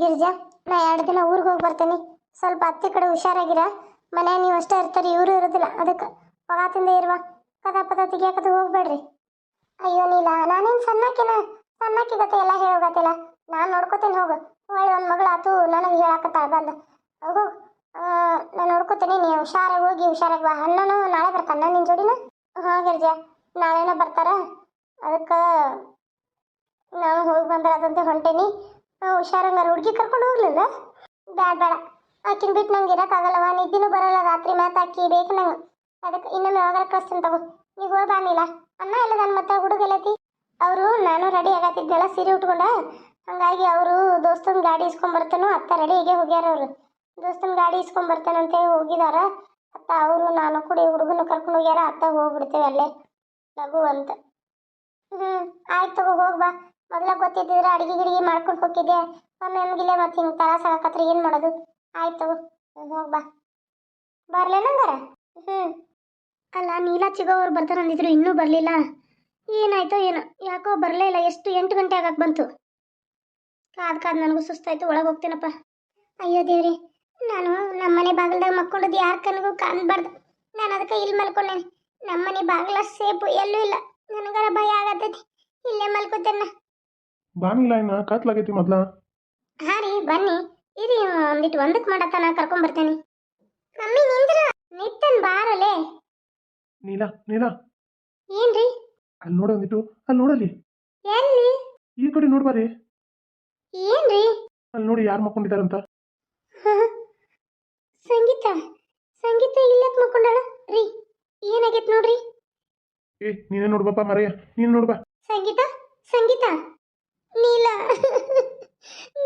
ಗಿರಿಜಾ, ನಾ ಎರಡು ದಿನ ಊರಿಗೆ ಹೋಗಿ ಬರ್ತೇನೆ. ಸ್ವಲ್ಪ ಅತ್ತೆ ಕಡೆ ಹುಷಾರಾಗಿರ. ಮನೆ ನೀವು ಅಷ್ಟೇ ಇರ್ತಾರೆ, ಇವರು ಇರೋದಿಲ್ಲ. ಅದಕ್ಕೆ ಪಗಾತಿಂದ ಇರುವ. ಪದ ಪದ ತೆಗಿಯಾಕದು ಹೋಗ್ಬೇಡ್ರಿ. ಅಯ್ಯೋ ನೀಲ, ನಾನೇನು ಸಣ್ಣಕ್ಕಿನ ಸಣ್ಣಕ್ಕಿ ಗತೆ ಎಲ್ಲ ಹೇಳೋಗತ್ತಿಲ್ಲ ನಾನು ನೋಡ್ಕೋತೇನೆ, ಹೋಗು. ಒಳ್ಳೆ ಒಂದು ಮಗಳಾತು ನನಗೆ ಹೇಳಾಕತ್ತಾಳ, ಬಂದು. ಹೋಗು. ನಾನು ನೋಡ್ಕೋತೀನಿ, ನೀವು ಹುಷಾರಾಗಿ ಹೋಗಿ, ಹುಷಾರಾಗಿ ಬಾ. ಅಣ್ಣನು ನಾಳೆ ಬರ್ತಾನ ನಿನ್ನ ಜೋಡಿನ? ಹಾಂ ಗಿರ್ಜಾ, ನಾಳೆನ ಬರ್ತಾರ. ಅದಕ್ಕೆ ನಾನು ಹೋಗಿ ಬಂದ್ರೆ ಅದಂತೆ ಹೊಂಟೇನಿ. ಹುಷಾರಂಗಾರ, ಹುಡುಗಿ ಕರ್ಕೊಂಡು ಹೋಗ್ಲಿಲ್ಲ? ಬೇಡ ಬೇಡ ಆಕಿನ ಬಿಟ್ಟು ನಂಗೆ ಇರೋಕ್ಕಾಗಲ್ಲವ ನಿದ್ದಿನೂ ಬರಲ್ಲ, ರಾತ್ರಿ ಮಾತಾಕಿ ಬೇಕು ನಂಗೆ. ಅದಕ್ಕೆ ಇನ್ನೊಮ್ಮೆ ಯಾವಾಗ ಕಳಿಸ್ತೀನಿ ತಗೋ. ನೀವು ಹೋಗಿ ಬಾನಿಲ್ಲ ಅನ್ನ ಇಲ್ಲ ನನ್ನ ಮತ್ತೆ ಹುಡುಗ ಎಲ್ಲೈತಿ ಅವರು, ನಾನು ರೆಡಿ ಆಗತ್ತಿದ್ದೆಲ್ಲ ಸೀರೆ ಉಟ್ಕೊಂಡ. ಹಂಗಾಗಿ ಅವರು ದೋಸ್ತನ ಗಾಡಿ ಇಸ್ಕೊಂಡ್ ಬರ್ತಾನೋ, ಅತ್ತ ರೆಡಿ ಹೀಗೆ ಹೋಗ್ಯಾರ ಅವರು. ದೋಸ್ತನ ಗಾಡಿ ಇಸ್ಕೊಂಡ್ ಬರ್ತಾನೆ ಅಂತೇಳಿ ಹೋಗಿದಾರ. ಅತ್ತ ಅವರು, ನಾನು ಕೂಡ ಹುಡುಗನ ಕರ್ಕೊಂಡು ಹೋಗ್ಯಾರ. ಅತ್ತ ಹೋಗ್ಬಿಡ್ತೇವೆ ಅಲ್ಲೇ. ಲಘು ಅಂತ. ಹ್ಞೂ ಆಯ್ತು ತಗೋ, ಹೋಗಿ ಬಾ. ಮೊದಲ ಗೊತ್ತಿದ್ದಿದ್ರೆ ಅಡಿಗೆ ಗಿಡಿಗೆ ಮಾಡ್ಕೊಂಡು ಹೋಗಿದ್ದೆ. ಒಮ್ಮೆ ನಮಗಿಲ್ಲ ಮತ್ತೆ ಹಿಂಗೆ ಆಗಕತ್ರ ಏನು ಮಾಡೋದು? ಆಯ್ತು ಹೋಗಿ ಬಾ. ಬರ್ಲೇನಂಗಾರ ಹ್ಞೂ ಅಲ್ಲ, ನೀಲಾ, ಚಿಗೋ ಅವ್ರು ಬರ್ತಾರೆ ಅಂದಿದ್ರು, ಇನ್ನೂ ಬರಲಿಲ್ಲ. ಏನಾಯ್ತೋ ಏನೋ, ಯಾಕೋ ಬರಲೇ ಇಲ್ಲ. ಎಷ್ಟು ಎಂಟು ಗಂಟೆ ಆಗಕ್ಕೆ ಬಂತು. ಕಾದ್ ಕಾದ್ ನನಗೂ ಸುಸ್ತಾಯ್ತು, ಒಳಗೆ ಹೋಗ್ತೀನಪ್ಪ. ಅಯ್ಯೋ ದೇವ್ರಿ, ನಾನು ನಮ್ಮನೆ ಬಾಗಿಲ್ದಾಗ ಮಕ್ಕೊಂಡದ್ದು ಯಾರ ಕನಗೂ ಕಾಣ್ಬಾರ್ದು. ನಾನು ಅದಕ್ಕೆ ಇಲ್ಲಿ ಮಲ್ಕೊಂಡೇನೆ. ನಮ್ಮನೆ ಬಾಗಿಲ ಸೇಪು ಎಲ್ಲೂ ಇಲ್ಲ. ನನಗಾರ ಭಯ ಆಗತ್ತೈತಿ ಇಲ್ಲೇ ಮಲ್ಕೋತೇನೆ ಬಾನಿಲ್ಲ ಇನ್ನ ಕತ್ಲಾಗೈತಿ ಮೊದ್ಲ. ಹಾ ರೀ ಬನ್ನಿ. ಇರಿ ಒಂದಿಟ್ಟು ಒಂದಕ್ಕೆ ಮಾಡತ್ತಾನ ಕರ್ಕೊಂಡ್ ಬರ್ತೇನೆ. ಮಮ್ಮಿ ನಿಂದ್ರ? ನಿತ್ತನ್ ಬಾರಲೆ. ನೀಲ ನೀಲ. ಏನ್ರಿ? ಅಲ್ಲಿ ನೋಡಿ ಒಂದಿಟ್ಟು ಅಲ್ಲಿ. ನೋಡಲ್ಲಿ ಎಲ್ಲಿ? ಈ ಕಡೆ ನೋಡ್ಬಾರಿ ಏನ್ರಿ? ಅಲ್ಲಿ ನೋಡಿ ಯಾರು ಮಕ್ಕೊಂಡಿದಾರಂತ ಸಂಗೀತ ಸಂಗೀತ ಇಲ್ಲಕ್ ಮಕ್ಕೊಂಡಾಳ? ರೀ ಏನಾಗೈತ್ ನೋಡ್ರಿ? ಏ ನೀನೇ ನೋಡ್ಬಪ್ಪ ಮರಯ್ಯ ನೀನು ನೋಡ್ಬಾ. ಸಂಗೀತ ಸಂಗೀತ. ನೀಲ.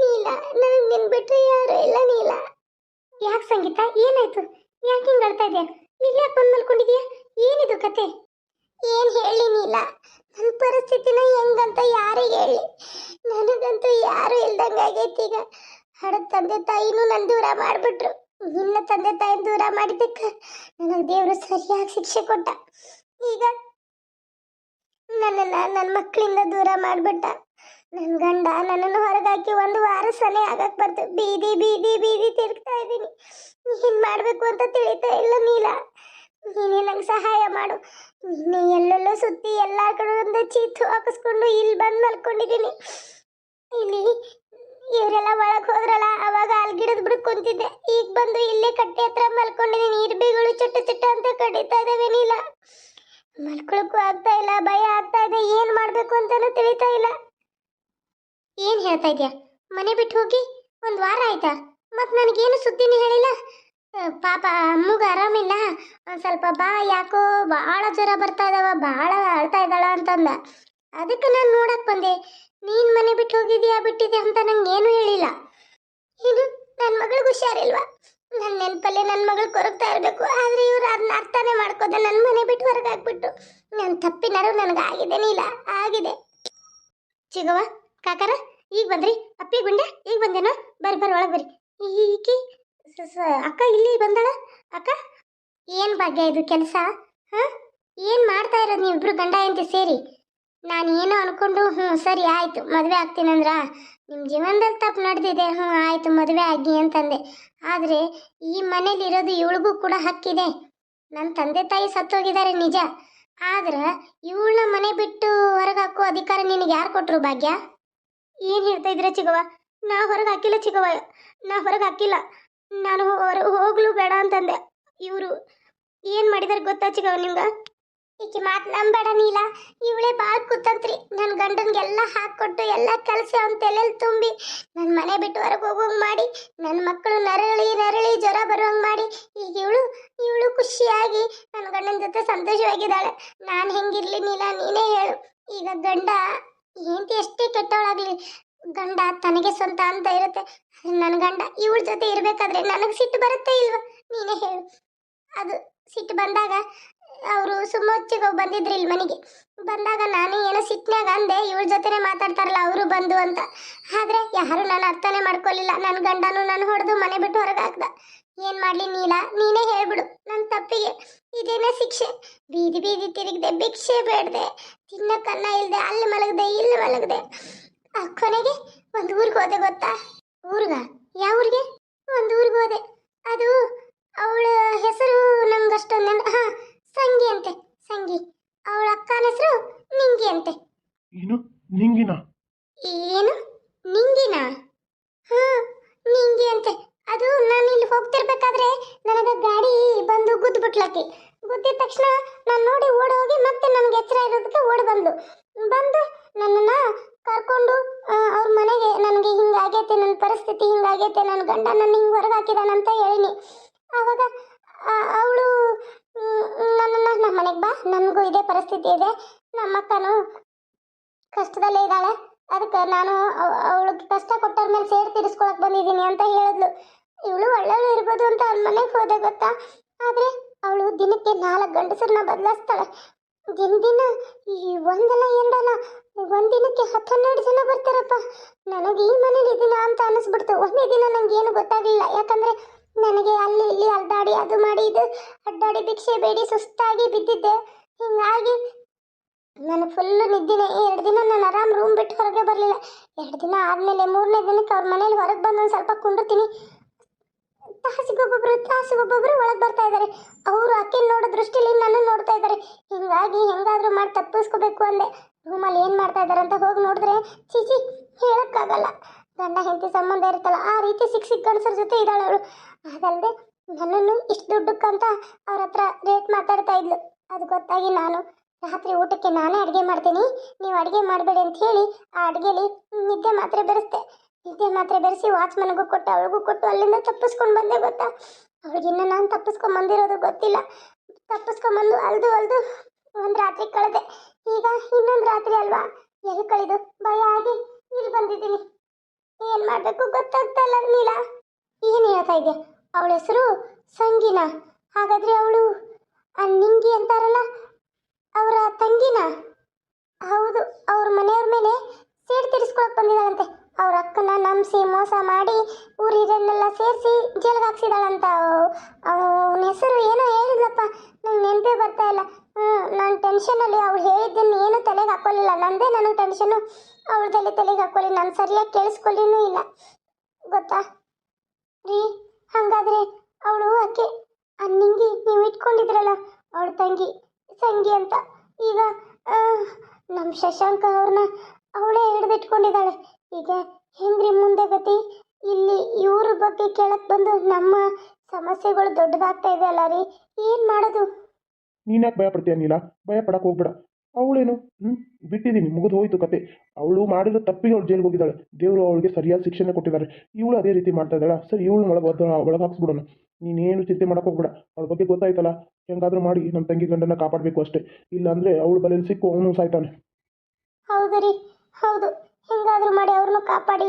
ನೀಲ ನನಗೆ ನಿನ್ ಬಿಟ್ರೆ ಯಾರು ಇಲ್ಲ ನೀಲ. ಯಾಕೆ ಸಂಗೀತ? ಏನಾಯ್ತು? ಯಾಕೆ ಹಿಂಗ್ ಅಳ್ತಾ ಇದೆಯಾ? ಇಲ್ಲಿ ಯಾಕೆ ಮಲ್ಕೊಂಡಿದ್ಯಾ? ಏನಿದು ಕತೆ? ಏನು ಹೇಳಿ ನೀಲ? ನನ್ನ ಪರಿಸ್ಥಿತಿನ ಹೆಂಗಂತ ಯಾರಿಗೆ ಹೇಳಿ? ನನಗಂತೂ ಯಾರು ಇಲ್ದಂಗ ಆಗೈತಿ ಈಗ. ಹಡದ ತಂದೆ ತಾಯಿನೂ ನನ್ನ ದೂರ ಮಾಡಿಬಿಟ್ರು. ನಿನ್ನ ತಂದೆ ತಾಯಿ ದೂರ ಮಾಡಿದ್ದಕ್ಕೆ ನನಗೆ ದೇವರು ಸರಿಯಾಗಿ ಶಿಕ್ಷೆ ಕೊಟ್ಟ. ಈಗ ನನ್ನನ್ನ ನನ್ನ ಮಕ್ಕಳಿಂದ ದೂರ ಮಾಡ್ಬಿಟ್ಟ. ನನ್ನ ಗಂಡ ನನ್ನನ್ನು ಹೊರಗಾಕಿ ಒಂದು ವಾರ ಸನೆ ಆಗಕ್ ಬರ್ತು ಬೀದಿ ಬೀದಿ ಬೀದಿ ತಿರುಗ್ತಾ ಇದ್ದೀನಿ. ಏನ್ ಮಾಡ್ಬೇಕು ಅಂತ ತಿಳಿತಾ ಇಲ್ಲ ನೀಲ. ನೀನೇ ನಂಗೆ ಸಹಾಯ ಮಾಡು. ನೀನೇ ಎಲ್ಲೆಲ್ಲೋ ಸುತ್ತಿ ಎಲ್ಲ ಕಡೆಯಿಂದ ಚೀತು ಹಾಕಿಸ್ಕೊಂಡು ಇಲ್ಲಿ ಬಂದು ಮಲ್ಕೊಂಡಿದ್ದೀನಿ. ಇಲ್ಲಿ ಇವರೆಲ್ಲ ಒಳಗೆ ಹೋದ್ರಲ್ಲ, ಅವಾಗ ಅಲ್ಗಿಡದ್ ಬಿಡು ಕುಂತಿದ್ದೆ. ಈಗ ಬಂದು ಇಲ್ಲೇ ಕಟ್ಟೆ ಹತ್ರ ಮಲ್ಕೊಂಡಿದ್ದೀನಿ. ಇರ್ಬಿಗಳು ಚಟ್ಟ ಚಟ್ಟ ಅಂತ ಕಡಿತಾ ಇದಾವೆ ನೀಲ. ಮಲ್ಕೊಳಕ್ಕೂ ಆಗ್ತಾ ಇಲ್ಲ, ಭಯ ಆಗ್ತಾ ಇದೆ. ಏನ್ ಮಾಡ್ಬೇಕು ಅಂತಾನೂ ತಿಳಿತಾ ಇಲ್ಲ. ಏನ್ ಹೇಳ್ತಾ ಇದ್ಯಾ? ಮನೆ ಬಿಟ್ಟು ಹೋಗಿ ಒಂದ್ ವಾರ ಆಯ್ತಾ? ಮತ್ ನನಗೇನು ಸುದ್ದಿನೇ ಹೇಳಿಲ್ಲ. ಪಾಪ ಅಮ್ಮಗ ಆರಾಮಿಲ್ಲ. ಸ್ವಲ್ಪ ಬಾ, ಯಾಕೋ ಬಹಳ ಜ್ವರ ಬರ್ತಾ ಇದಾವ ಬಹಳ ಅಳ್ತಾ ಇದ್ದಾಳ ಅಂತಂದ. ಅದಕ್ಕೆ ನಾನು ನೋಡಕ್ ಬಂದೆ. ನೀನ್ ಮನೆ ಬಿಟ್ಟು ಹೋಗಿದ್ಯಾ, ಬಿಟ್ಟಿದ್ಯಾ ಅಂತ ನಂಗೆ ಏನು ಹೇಳಿಲ್ಲ. ಏನು ನನ್ನ ಮಗಳಿಗೆ ಹುಷಾರಿಲ್ವಾ? ನನ್ನ ನೆನಪಲ್ಲೇ ನನ್ನ ಮಗಳು ಕೊರಗ್ತಾ ಇರಬೇಕು. ಆದ್ರೆ ಇವ್ರು ಅದನ್ನ ಅರ್ಥನೇ ಮಾಡ್ಕೋದೆ ನನ್ನ ಮನೆ ಬಿಟ್ಟು ಹೊರಗಾಗ್ಬಿಟ್ಟು ನನ್ ನನ್ನ ತಪ್ಪಿನಾರು ನನಗೆ ಇಲ್ಲ. ಆಗಿದೆ. ಚಿಗವ. ಕಾಕರ, ಈಗ ಬಂದ್ರಿ. ಅಪ್ಪಿ ಗುಂಡೆ ಈಗ ಬಂದೇನೋ? ಬರ್ರಿ ಬರ್ರಿ, ಒಳಗೆ ಬರ್ರಿ. ಈಕಿ ಅಕ್ಕ ಇಲ್ಲಿ ಬಂದಾಳ? ಅಕ್ಕ, ಏನು ಭಾಗ್ಯ ಇದು ಕೆಲಸ? ಹಾಂ? ಏನು ಮಾಡ್ತಾ ಇರೋದು ನೀವಿಬ್ರು ಗಂಡ ಎಂತ ಸೇರಿ? ನಾನು ಏನೋ ಅನ್ಕೊಂಡು ಹ್ಞೂ ಸರಿ, ಆಯಿತು, ಮದುವೆ ಆಗ್ತೀನಂದ್ರ ನಿಮ್ಮ ಜೀವನದಲ್ಲಿ ತಪ್ಪು ನಡೆದಿದೆ ಹ್ಞೂ ಆಯಿತು, ಮದುವೆ ಆಗಿ ಅಂತಂದೆ. ಆದರೆ ಈ ಮನೇಲಿರೋದು ಇವಳಿಗೂ ಕೂಡ ಹಕ್ಕಿದೆ. ನನ್ನ ತಂದೆ ತಾಯಿ ಸತ್ತೋಗಿದ್ದಾರೆ ನಿಜ. ಆದ್ರೆ ಇವಳನ್ನ ಮನೆ ಬಿಟ್ಟು ಹೊರಗೆ ಹಾಕೋ ಅಧಿಕಾರ ನಿನಗೆ ಯಾರು ಕೊಟ್ಟರು ಭಾಗ್ಯ? ಏನು ಹೇಳ್ತಾ ಇದ್ದೀರಾ ಚಿಗವ ನಾ ಹೊರಗೆ ಹಾಕಿಲ್ಲ ಚಿಗವ ನಾ ಹೊರಗೆ ಹಾಕಿಲ್ಲ. ನಾನು ಹೊರ ಹೋಗ್ಲು ಬೇಡ ಅಂತಂದೆ. ಇವರು ಏನು ಮಾಡಿದಾರೆ ಗೊತ್ತಾ ಚಿಗವ ನಿಮ್ಗೆ? ಈಕೆ ಮಾತು ನಂಬೇಡ ನೀಲ. ಇವಳೇ ಭಾಳ ನನ್ ನನ್ನ ಗಂಡನ್ಗೆಲ್ಲ ಹಾಕ್ಕೊಟ್ಟು ಎಲ್ಲ ಕಲಸಿ ಅವ್ನ ತಲೆಯಲ್ಲಿ ತುಂಬಿ ನನ್ನ ಮನೆ ಬಿಟ್ಟು ಹೊರಗೆ ಹೋಗೋಂಗೆ ಮಾಡಿ ನನ್ನ ಮಕ್ಕಳು ನರಳಿ ನರಳಿ ಜ್ವರ ಬರುವಂಗ್ ಮಾಡಿ, ಈಗ ಇವಳು ಇವಳು ಖುಷಿಯಾಗಿ ನನ್ನ ಗಂಡನ ಜೊತೆ ಸಂತೋಷವಾಗಿದ್ದಾಳೆ. ನಾನು ಹೆಂಗಿರ್ಲಿ ನೀಲ, ನೀನೇ ಹೇಳು. ಈಗ ಗಂಡ ಹೆಂಡತಿ ಎಷ್ಟೇ ಕೆಟ್ಟವಳಾಗ್ಲಿ, ಗಂಡ ತನಗೆ ಸ್ವಂತ ಅಂತ ಇರುತ್ತೆ. ನನ್ನ ಗಂಡ ಇವಳ ಜೊತೆ ಇರಬೇಕಾದ್ರೆ ನನಗೆ ಸಿಟ್ಟು ಬರುತ್ತೆ ಇಲ್ವಾ? ನೀನೇ ಹೇಳು. ಅದು ಸಿಟ್ಟು ಬಂದಾಗ ಅವರು ಸುಮ್ಮೊಚ್ಚಿಗೆ ಬಂದಿದ್ರು ಇಲ್ಲಿ ಮನೆಗೆ. ಬಂದಾಗ ನಾನು ಏನೋ ಸಿಟ್ಟಿನಾಗ ಅಂದೆ ಇವಳ ಜೊತೆನೆ ಮಾತಾಡ್ತಾರಲ್ಲ, ಅವರು ಬಂದು ಅಂತ. ಆದ್ರೆ ಯಾರು ನಾನು ಅರ್ಥನೇ ಮಾಡ್ಕೊಳ್ಳಿಲ್ಲ ನನ್ನ ಗಂಡನು ನಾನು ಹೊಡೆದು ಮನೆ ಬಿಟ್ಟು ಹೊರಗೆ ಏನ್ ಮಾಡ್ಲಿ ನೀಲ? ನೀನೇ ಹೇಳ್ಬಿಡು. ನನ್ನ ತಪ್ಪಿಗೆ ಇದೇನ ಶಿಕ್ಷೆ? ಬೀದಿ ಬೀದಿ ತಿರುಗಿದೆ ಭಿಕ್ಷೆ ಬೇಡದೆ. ತಿನ್ನಕ್ಕನ್ನ ಇಲ್ದೆ ಅಲ್ಲಿ ಮಲಗದೆ ಇಲ್ಲಿ ಮಲಗದೆ. ಆ ಕೊನೆಗೆ ಒಂದು ಊರಿಗೆ ಹೋದೆ ಗೊತ್ತಾ? ಊರ್ಗ? ಯಾವ ಊರಿಗೆ? ಒಂದು ಊರಿಗೆ ಹೋದೆ. ಅದು ಅವಳ ಹೆಸರು ನಮ್ಗಷ್ಟೊಂದ್ ಹಾಂ ಸಂಗಿ ಅಂತೆ. ಸಂಗಿ. ಅವಳ ಅಕ್ಕನ ಹೆಸರು ನಿಂಗಿ ಅಂತೆ. ಏನು? ನಿಂಗಿನ? ಏನು? ನಿಂಗಿನ? ಹಾ ನಿಂಗಿ ಅಂತೆ. ಅದು ನಾನು ಇಲ್ಲಿ ಹೋಗ್ತಿರ್ಬೇಕಾದ್ರೆ ನನಗೆ ಗಾಡಿ ಬಂದು ಗುದ್ದು ಬಿಟ್ಲಕ್ಕಿ. ಗುದ್ದಿದ ತಕ್ಷಣ ನಾನು ನೋಡಿ ಓಡಿ ಹೋಗಿ ಮತ್ತೆ ನನಗೆ ಎಚ್ಚರ ಇರೋದಕ್ಕೆ ಓಡಿ ಬಂದು ಬಂದು ನನ್ನನ್ನ ಕರ್ಕೊಂಡು ಅವ್ರ ಮನೆಗೆ ನನಗೆ ಹಿಂಗಾಗೈತೆ ನನ್ನ ಪರಿಸ್ಥಿತಿ ಹಿಂಗಾಗೈತೆ ನನ್ನ ಗಂಡ ನನ್ನ ಹಿಂಗೆ ಹೊರಗೆ ಹಾಕಿದಾನಂತ ಹೇಳಿನಿ. ಆವಾಗ ಅವಳು ನನ್ನನ್ನು ನಮ್ಮ ಮನೆಗೆ ಬಾ, ನನಗೂ ಇದೇ ಪರಿಸ್ಥಿತಿ ಇದೆ. ನಮ್ಮ ಅಕ್ಕನು ಕಷ್ಟದಲ್ಲೇ ಇದ್ದಾಳೆ. ಅದಕ್ಕೆ ನಾನು ಅವಳಿಗೆ ಕಷ್ಟ ಕೊಟ್ಟರ ಮೇಲೆ ಸೇರ್ ತೀರಿಸ್ಕೊಳಕ್ ಬಂದಿದ್ದೀನಿ ಅಂತ ಹೇಳಿದ್ಲು. ಇವಳು ಒಳ್ಳೆಯವಳು ಇರ್ಬೋದು ಅಂತ ಅವ್ರ ಮನೆಗೆ ಹೋದೆ ಗೊತ್ತಾ? ಆದರೆ ಅವಳು ದಿನಕ್ಕೆ ನಾಲ್ಕು ಗಂಡಸರನ್ನ ಬದಲಾಯಿಸ್ತಾಳೆ ದಿನ ದಿನ ಈ ಒಂದಲ್ಲ ಎರಡಲ್ಲ, ಒಂದು ದಿನಕ್ಕೆ ಹತ್ತು ಹನ್ನೆರಡು ಜನ ಬರ್ತಾರಪ್ಪ. ನನಗೆ ಈ ಮನೇಲಿ ಇದೀನ ಅಂತ ಅನಿಸ್ಬಿಡ್ತು. ಒಂದೇ ದಿನ ನನಗೆ ಏನು ಗೊತ್ತಾಗಲಿಲ್ಲ. ಯಾಕಂದರೆ ನನಗೆ ಅಲ್ಲಿ ಇಲ್ಲಿ ಅಲ್ದಾಡಿ ಅದು ಮಾಡಿ ಇದು, ಅಡ್ಡಾಡಿ ಭಿಕ್ಷೆ ಬೇಡಿ ಸುಸ್ತಾಗಿ ಬಿದ್ದಿದ್ದೆ. ಹಿಂಗಾಗಿ ನನಗೆ ಫುಲ್ಲು ನಿದ್ದಿನೇ. ಎರಡು ದಿನ ನಾನು ಆರಾಮ್ ರೂಮ್ ಬಿಟ್ಟು ಹೊರಗೆ ಬರಲಿಲ್ಲ. ಎರಡು ದಿನ ಆದಮೇಲೆ ಮೂರನೇ ದಿನಕ್ಕೆ ಅವ್ರ ಮನೇಲಿ ಹೊರಗೆ ಬಂದು ಒಂದು ಸ್ವಲ್ಪ ಕುಂಡಿರ್ತೀನಿ ತಾಸಿಗೊಬ್ಬೊಬ್ರು ತಾಸಿಗೊಬ್ಬೊಬ್ರು ಒಳಗೆ ಬರ್ತಾ ಇದ್ದಾರೆ ಅವರು ಅಕ್ಕಿ ನೋಡೋ ದೃಷ್ಟಿಲಿ ನನ್ನ ನೋಡ್ತಾ ಇದ್ದಾರೆ ಹಿಂಗಾಗಿ ಹೆಂಗಾದರೂ ಮಾಡಿ ತಪ್ಪಿಸ್ಕೋಬೇಕು ಅಂದೆ. ರೂಮಲ್ಲಿ ಏನು ಮಾಡ್ತಾ ಇದ್ದಾರೆ ಅಂತ ಹೋಗಿ ನೋಡಿದ್ರೆ ಚೀಚಿ ಹೇಳೋಕ್ಕಾಗಲ್ಲ. ಗಂಡ, ಹೆಂಡತಿ ಸಂಬಂಧ ಇರುತ್ತಲ್ಲ, ಆ ರೀತಿ ಸಿಕ್ಕ ಸಿಕ್ಕ ಗಂಡಸರ ಜೊತೆ ಇದ್ದಾಳೆ ಅವಳು. ಅದಲ್ಲದೆ ನನ್ನನ್ನು ಇಷ್ಟು ದುಡ್ಡಕ್ಕಂತ ಅವ್ರ ಹತ್ರ ರೇಟ್ ಮಾತಾಡ್ತಾ ಇದ್ಲು. ಅದು ಗೊತ್ತಾಗಿ ನಾನು ರಾತ್ರಿ ಊಟಕ್ಕೆ ನಾನೇ ಅಡುಗೆ ಮಾಡ್ತೀನಿ. ನೀವು ಅಡುಗೆ ಮಾಡಬೇಡಿ ಅಂತ ಹೇಳಿ ಆ ಅಡುಗೆಲಿ ನಿದ್ದೆ ಮಾತ್ರೆ ಬೆರೆಸ್ದೆ. ನಿದ್ದೆ ಮಾತ್ರೆ ಬೆರೆಸಿ ವಾಚ್ಮನ್ಗೂ ಕೊಟ್ಟು, ಅವಳಿಗೂ ಕೊಟ್ಟು ಅಲ್ಲಿಂದ ತಪ್ಪಿಸ್ಕೊಂಡು ಬಂದೆ ಗೊತ್ತಾ? ಅವಳಿಗಿನ್ನ ನಾನು ತಪ್ಪಿಸ್ಕೊಂಡು ಬಂದಿರೋದು ಗೊತ್ತಿಲ್ಲ. ತಪ್ಪಿಸ್ಕೊಂಬಂದು ಅಲ್ದು ಅಲ್ದು ಒಂದು ರಾತ್ರಿ ಕಳೆದೆ. ಈಗ ಇನ್ನೊಂದು ರಾತ್ರಿ ಅಲ್ವಾ? ಎಲ್ಲಿ ಕಳೆದು? ಭಯ ಆಗಿ ಇಲ್ಲಿ ಬಂದಿದ್ದೀನಿ. ಏನು ಮಾಡಬೇಕು ಗೊತ್ತಾಗ್ತಾ ಇಲ್ಲ ನೀಲ ಏನು ಹೇಳ್ತಾ ಇದೆ ಅವಳ ಹೆಸರು ಸಂಗೀನ. ಹಾಗಾದರೆ ಅವಳು ನಿಂಗಿ ಅಂತಾರಲ್ಲ ಅವರ ತಂಗಿನ? ಹೌದು, ಅವ್ರ ಮನೆಯವ್ರ ಮೇಲೆ ಸೇಡ್ ತೀರಿಸ್ಕೊಳಕ್ ಬಂದಿದ್ದಾಳಂತೆ. ಅವ್ರ ಅಕ್ಕನ ನಂಬಿಸಿ, ಮೋಸ ಮಾಡಿ ಊರಿರನ್ನೆಲ್ಲ ಸೇರಿಸಿ ಜೇಲ್ಗೆ ಹಾಕ್ಸಿದಾಳಂತ ಅವನ ಹೆಸರು ಏನೋ ಹೇಳಿದ್ಲಪ್ಪ. ನಂಗೆ ನೆನಪೇ ಬರ್ತಾ ಇಲ್ಲ. ನಾನು ಟೆನ್ಷನಲ್ಲಿ ಅವ್ಳು ಹೇಳಿದ್ದನ್ನು ಏನು ತಲೆಗೆ ಹಾಕೊಳ್ಳಿಲ್ಲ ನಂದೇ ನನಗೆ ಟೆನ್ಷನು ಅವಳದಲ್ಲಿ ತಲೆಗೆ ಹಾಕೊಳ್ಳಿ ನಾನು ಸರಿಯಾಗಿ ಕೇಳಿಸ್ಕೊಳ್ಳಿನೂ ಇಲ್ಲ. ಗೊತ್ತಾ? ರೀ, ಹಾಗಾದ್ರೆ ಅವಳು ಆ ನಿಂಗಿ, ನೀವು ಇಟ್ಕೊಂಡಿದ್ರಲ್ಲ, ಅವಳ ತಂಗಿ. ಸಂಗಿ ಅಂತ. ಈಗ ನಮ್ಮ ಶಶಾಂಕ ಅವ್ರನ್ನ ಅವಳೇ ಹಿಡಿದಿಟ್ಕೊಂಡಿದ್ದಾಳೆ. ಈಗ ಹೆಂಗ್ರಿ ಮುಂದೆ ಗತಿ? ಇಲ್ಲಿ ಇವ್ರ ಬಗ್ಗೆ ಕೇಳಕ್ ಬಂದು ನಮ್ಮ ಸಮಸ್ಯೆಗಳು ದೊಡ್ಡದಾಗ್ತಾ ಇದೆ ಅಲ್ಲ ರೀ. ಏನು ಮಾಡೋದು? ನೀನ್ಯಾಕೆ ಭಯ ಪಡ್ತೀಯ ನೀಲ? ಭಯ ಪಡಕ್ ಹೋಗ್ಬೇಡ. ಅವಳೇನು? ಹ್ಞೂ ಬಿಟ್ಟಿದ್ದೀನಿ ಮುಗಿದು ಹೋಯ್ತು ಕತೆ. ಅವಳು ಮಾಡಿರೋ ತಪ್ಪಿಗೆ ಅವಳು ಜೈಲಿಗೆ ಹೋಗಿದ್ದಾಳೆ. ದೇವರು ಅವಳಿಗೆ ಸರಿಯಾದ ಶಿಕ್ಷಣ ಕೊಟ್ಟಿದ್ದಾರೆ. ಇವಳು ಅದೇ ರೀತಿ ಮಾಡ್ತಾ ಇದ್ದಾಳ? ಸರಿ ಇವಳು ಒಳಗೆ ಹಾಕ್ಸ್ಬಿಡೋಣ. ನೀನೇನು ಚಿಂತೆ ಮಾಡಕ್ಕೆ ಹೋಗ್ಬೇಡ. ಅವ್ರ ಬಗ್ಗೆ ಗೊತ್ತಾಯ್ತಲ್ಲ? ಹೆಂಗಾದ್ರೂ ಮಾಡಿ ನಮ್ಮ ತಂಗಿ ಗಂಡನ ಕಾಪಾಡಬೇಕು ಅಷ್ಟೇ. ಇಲ್ಲಾಂದರೆ ಅವಳು ಬಲೆಯಲ್ಲಿ ಸಿಕ್ಕು ಅವನು ಸಾಯ್ತಾನೆ. ಹೌದು ರೀ ಹೌದು. ಹೆಂಗಾದ್ರೂ ಮಾಡಿ ಅವ್ರನ್ನು ಕಾಪಾಡಿ.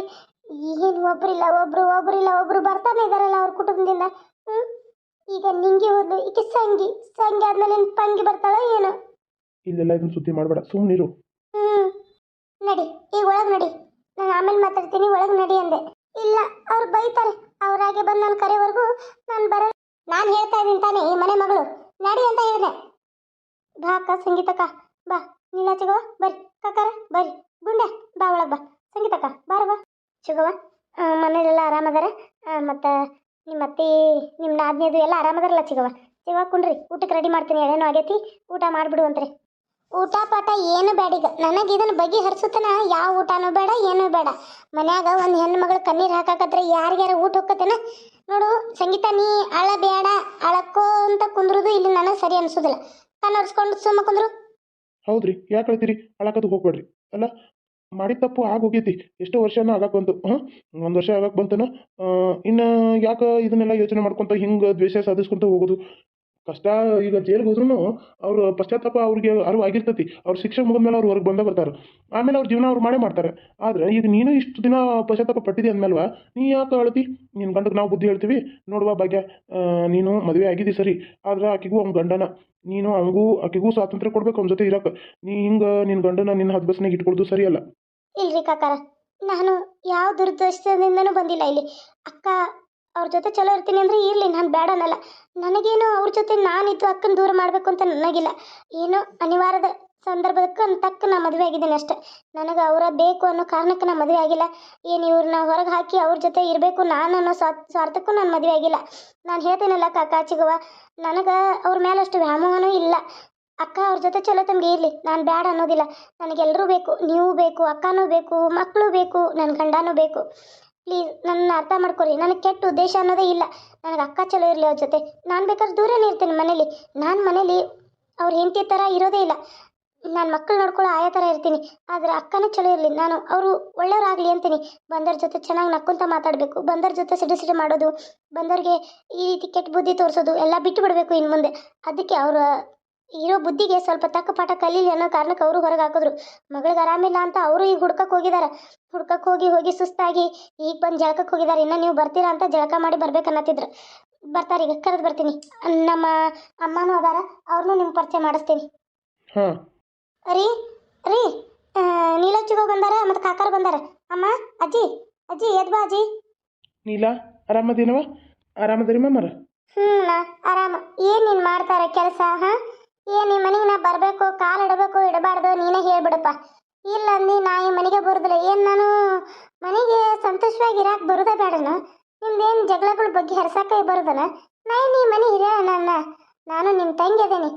ಏನು ಒಬ್ರಿಲ್ಲ ಒಬ್ರು ಒಬ್ರಿಲ್ಲ ಒಬ್ರು ಬರ್ತಾನೆ ಇದಾರಲ್ಲ ಅವ್ರ ಕುಟುಂಬದಿಂದ. ಹ್ಞೂ ಈಗ ನಿಂಗೆ ಹೋದ್ಲು ಈಕೆ ಸಂಗಿ. ಸಂಗಿ ಆದ್ಮೇಲೆ ನಿನ್ ತಂಗಿ ಬರ್ತಾಳೋ ಏನೋ? ಇಲ್ಲೆಲ್ಲ ಇದನ್ನ ಸುದ್ದಿ ಮಾಡಬೇಡ. ಸುಮ್ಮನಿರು ಹ್ಞೂ ನಡಿ ಈಗ ಒಳಗೆ ನಡಿ. ನಾನು ಆಮೇಲೆ ಮಾತಾಡ್ತೀನಿ ಒಳಗೆ ನಡಿ ಅಂದೆ. ಇಲ್ಲ ಅವ್ರು ಬೈತಾರೆ. ಅವ್ರಾಗೆ ಬಂದು ನನ್ನ ಕರೆವರೆಗೂ ನಾನು ಬರ ನಾನು ಹೇಳ್ತಾ ಇದ್ದೀನಿ ತಾನೇ ಈ ಮನೆ ಮಗಳು. ನಡಿ ಅಂತ ಹೇಳಿದೆ ಬಾ ಅಕ್ಕ ಸಂಗೀತಕ್ಕ ಬಾ. ನೀಲಾಚಿಗವ ಬರ್ರಿ. ಕಕ್ಕಾರ ಬರ್ರಿ. ಗುಂಡೆ ಬಾ ಒಳಗೆ ಬಾ. ಸಂಗೀತಕ್ಕ ಬಾರ ಬಾ. ಚಿಗವ ಮನೇಲೆಲ್ಲ ಆರಾಮದಾರ? ಮತ್ತು ನಿಮ್ಮ ಅತ್ತಿ ನಿಮ್ಮ ನಾದ್ನಿದು ಎಲ್ಲ ಆರಾಮದಾರಲ್ಲ ಚಿಗವ ಚಿಗವ ಕುಂಡ್ರಿ. ಊಟಕ್ಕೆ ರೆಡಿ ಮಾಡ್ತೀನಿ. ಏನೇನೋ ಆಗೈತಿ? ಊಟ ಮಾಡಿಬಿಡುವಂತ್ರಿ ಊಟ ಪಾಠ ಏನು ಬೇಡ ಈಗ. ನನಗೆ ಇದನ್ನ ಬಗ್ಗೆ ಹರಿಸುತ್ತನ ಯಾವ ಊಟನೂ ಬೇಡ, ಏನೂ ಬೇಡ. ಮನ್ಯಾಗ ಒಂದು ಹೆಣ್ಣು ಮಗಳು ಕಣ್ಣೀರು ಹಾಕಾಕತ್ರ ಯಾರಿಗ್ಯಾರ ಊಟ ಹೋಗ್ಕತ್ತೇನ ನೋಡು, ಸಂಗೀತ ನೀ ಅಳ ಬೇಡ ಅಳಕೋ ಅಂತ ಕುಂದ್ರದು ಇಲ್ಲಿ ನನಗೆ ಸರಿ ಅನ್ಸೋದಿಲ್ಲ. ಕಣ್ಣರ್ಸ್ಕೊಂಡು ಸುಮ್ಮ ಕುಂದ್ರು. ಹೌದ್ರಿ, ಯಾಕೆ ಹೇಳ್ತೀರಿ ಅಳಕದು ಹೋಗ್ಬೇಡ್ರಿ. ಅಲ್ಲ ಮಾಡಿ ತಪ್ಪು ಆಗೋಗೈತಿ. ಎಷ್ಟೋ ವರ್ಷನ ಆಗಕ್ಕೆ ಬಂತು. ಹಾಂ? ಒಂದು ವರ್ಷ ಆಗಕ್ಕೆ ಬಂತನ? ಇನ್ನು ಯಾಕೆ ಇದನ್ನೆಲ್ಲ ಯೋಚನೆ ಮಾಡ್ಕೊತ ಹಿಂಗೆ ದ್ವೇಷ ಸಾಧಿಸ್ಕೊಂತ ಹೋಗೋದು? ಕಷ್ಟ ಈಗ ಜೈಲಿಗೆ ಹೋದ್ರೂ ಅವ್ರ ಪಶ್ಚಾತ್ತಾಪ ಅವ್ರಿಗೆ ಅರಿವು ಆಗಿರ್ತೈತಿ. ಅವ್ರ ಶಿಕ್ಷೆ ಮುಗಿದ್ಮೇಲೆ ಅವ್ರು ಹೊರಗೆ ಬಂದೇ ಬರ್ತಾರೆ. ಆಮೇಲೆ ಅವ್ರ ಜೀವನ ಅವ್ರು ಮಾಡೇ ಮಾಡ್ತಾರೆ. ಆದರೆ ಈಗ ನೀನು ಇಷ್ಟು ದಿನ ಪಶ್ಚಾತ್ತಾಪ ಪಟ್ಟಿದೆ ಅಂದ್ಮೇಲ್ವಾ? ನೀ ಯಾಕೆ ಅಳ್ತಿ? ನಿನ್ನ ಗಂಡಗೆ ನಾವು ಬುದ್ಧಿ ಹೇಳ್ತೀವಿ. ನೋಡುವ ಭಾಗ್ಯ ನೀನು ಮದುವೆ ಆಗಿದ್ದಿ ಸರಿ, ಆದ್ರೆ ಆಕೆಗೂ ಅವ್ನ ಗಂಡನ. ನೀನು ಅವನಿಗೂ, ಆಕೆಗೂ ಸ್ವಾತಂತ್ರ್ಯ ಕೊಡ್ಬೇಕು ಅವ್ನ ಜೊತೆ ಇರೋಕೆ. ನೀ ಹಿಂಗೆ ನಿನ್ನ ಗಂಡನ ನಿನ್ನ ಹದ್ಬಸ್ನಾಗ ಇಟ್ಕೊಳ್ದು ಸರಿಯಲ್ಲ ಇಲ್ರಿ ಕಾಕಾರ, ನಾನು ಯಾವ ದುರ್ದೃಷ್ಟದಿಂದನೂ ಬಂದಿಲ್ಲ ಇಲ್ಲಿ. ಅಕ್ಕ ಅವ್ರ ಜೊತೆ ಚಲೋ ಇರ್ತೀನಿ ಅಂದ್ರೆ ಇರಲಿ, ನಾನು ಬೇಡ ನನಗೇನು ಅವ್ರ ಜೊತೆ ನಾನಿದ್ದು ಅಕ್ಕನ ದೂರ ಮಾಡಬೇಕು ಅಂತ ನನಗಿಲ್ಲ. ಏನೋ ಅನಿವಾರ್ಯದ ಸಂದರ್ಭಕ್ಕೆ ತಕ್ಕ ನಾ ಮದುವೆ ಆಗಿದ್ದೀನಿ ಅಷ್ಟೆ. ನನಗೆ ಅವರ ಬೇಕು ಅನ್ನೋ ಕಾರಣಕ್ಕೆ ನಾನು ಮದುವೆ ಆಗಿಲ್ಲ. ಏನು ಇವ್ರನ್ನ ಹೊರಗೆ ಹಾಕಿ ಅವ್ರ ಜೊತೆ ಇರಬೇಕು ನಾನು ಅನ್ನೋ ಸ್ವಾರ್ಥ ಸ್ವಾರ್ಥಕ್ಕೂ ನಾನು ಮದುವೆ ಆಗಿಲ್ಲ. ನಾನು ಹೇಳ್ತೀನಲ್ಲ ಕಾಕ ಚಿಗವ, ನನಗೆ ಅವ್ರ ಮೇಲೆ ಅಷ್ಟು ವ್ಯಾಮೋಹನೂ ಇಲ್ಲ. ಅಕ್ಕ ಅವ್ರ ಜೊತೆ ಚಲೋ ತಮಗೆ ಇರಲಿ, ನಾನು ಬ್ಯಾಡ ಅನ್ನೋದಿಲ್ಲ. ನನಗೆಲ್ಲರೂ ಬೇಕು, ನೀವು ಬೇಕು, ಅಕ್ಕನೂ ಬೇಕು ಮಕ್ಕಳು ಬೇಕು ನನ್ನ ಗಂಡನೂ ಬೇಕು. ಪ್ಲೀಸ್ ನನ್ನ ಅರ್ಥ ಮಾಡ್ಕೊರಿ. ನನಗೆ ಕೆಟ್ಟ ಉದ್ದೇಶ ಅನ್ನೋದೇ ಇಲ್ಲ. ನನಗೆ ಅಕ್ಕ ಚಲೋ ಇರಲಿ ಅವ್ರ ಜೊತೆ. ನಾನು ಬೇಕಾದ್ರೆ ದೂರನೇ ಇರ್ತೀನಿ ಮನೇಲಿ. ನಾನು ಮನೇಲಿ ಅವ್ರ ಹೆಂಡತಿ ಥರ ಇರೋದೇ ಇಲ್ಲ. ನಾನು ಮಕ್ಕಳು ನೋಡ್ಕೊಳ್ಳೋ ಆಯಾ ಥರ ಇರ್ತೀನಿ. ಆದರೆ ಅಕ್ಕನೇ ಚಲೋ ಇರಲಿ. ನಾನು ಅವರು ಒಳ್ಳೆಯವರಾಗಲಿ ಅಂತೀನಿ. ಬಂದವ್ರ ಜೊತೆ ಚೆನ್ನಾಗಿ ನಕ್ಕೊಂತ ಮಾತಾಡಬೇಕು. ಬಂದವ್ರ ಜೊತೆ ಸಿಡಿ ಸಿಡಿ ಮಾಡೋದು, ಬಂದವ್ರಿಗೆ ಈ ರೀತಿ ಕೆಟ್ಟ ಬುದ್ಧಿ ತೋರಿಸೋದು ಎಲ್ಲ ಬಿಟ್ಟು ಬಿಡಬೇಕು ಇನ್ನು ಮುಂದೆ. ಅದಕ್ಕೆ ಅವರ ಇರೋ ಬುದ್ಧಿಗೆ ಸ್ವಲ್ಪ ತಕ್ಕ ಪಾಠ ಕಲೀಲಿ ಅನ್ನೋ ಕಾರಣಕ್ಕೆ ಅವರು ಹೊರಗೆ ಹಾಕಿದ್ರು. ಮಗಳಿಗೆ ಆರಾಮಿಲ್ಲ ಅಂತ ಅವರು ಈಗ ಹುಡ್ಕಕ್ಕೆ ಹೋಗಿದ್ದಾರೆ ಹುಡ್ಕಕ್ಕೆ ಹೋಗಿ ಹೋಗಿ ಸುಸ್ತಾಗಿ ಈಗ ಬಂದು ಜಳಕಕ್ಕೆ ಹೋಗಿದ್ದಾರೆ ಇನ್ನೂ ನೀವು ಬರ್ತೀರಾ ಅಂತ ಜಳಕ ಮಾಡಿ ಬರ್ಬೇಕನ್ನತ್ತಿದ್ರು ಬರ್ತಾರೆ ಈಗ ಕರೆದು ಬರ್ತೀನಿ. ನಮ್ಮ ಅಮ್ಮನೂ ಅದಾರ ಅವ್ರನ್ನೂ ನಿಮ್ಗೆ ಪರಿಚಯ ಮಾಡಿಸ್ತೀನಿ. ಹಾಂ. ರೀ ರೀ ನೀಲಚ್ಚಿಗೋ ಬಂದಾರ ಮತ್ತು ಕಾಕಾರ ಬಂದಾರ. ಅಮ್ಮ ಅಜ್ಜಿ ಅಜ್ಜಿ ಎದ್ ಬಾ ಅಜ್ಜಿ. ನೀಲಾ ಆರಾಮದೇನವ ಆರಾಮದಿರಿ ಮಾಮರ? ಹ್ಞೂ ನಾ ಆರಾಮ. ಏನು ನೀನು ಮಾಡ್ತಾರೆ ಕೆಲಸ ಹಾಂ? ಏನು ನಿಮ್ಮ ಮನೆಗೆ ನಾ ಬರಬೇಕು, ಕಾಲು ಇಡಬೇಕು, ಇಡಬಾರ್ದು, ನೀನೇ ಹೇಳ್ಬಿಡಪ್ಪ. ಇಲ್ಲ ಅಂದು, ನಾ ಈ ಮನೆಗೆ ಬರೋದಿಲ್ಲ. ಏನು ನಾನು ಮನೆಗೆ ಸಂತೋಷವಾಗಿ ಇರಾಕ್ ಬರೋದೇ ಬೇಡನ ನಿಮ್ದೇನು ಜಗಳಗಳ ಬಗ್ಗೆ ಹರ್ಸಕ್ಕೆ ಬರೋದನ ನಾ ನೀ ಈ ಮನೆ ಹಿರಿಯ ನನ್ನ, ನಾನು ನಿಮ್ಮ ತಂಗಿ ಅದೇನಿ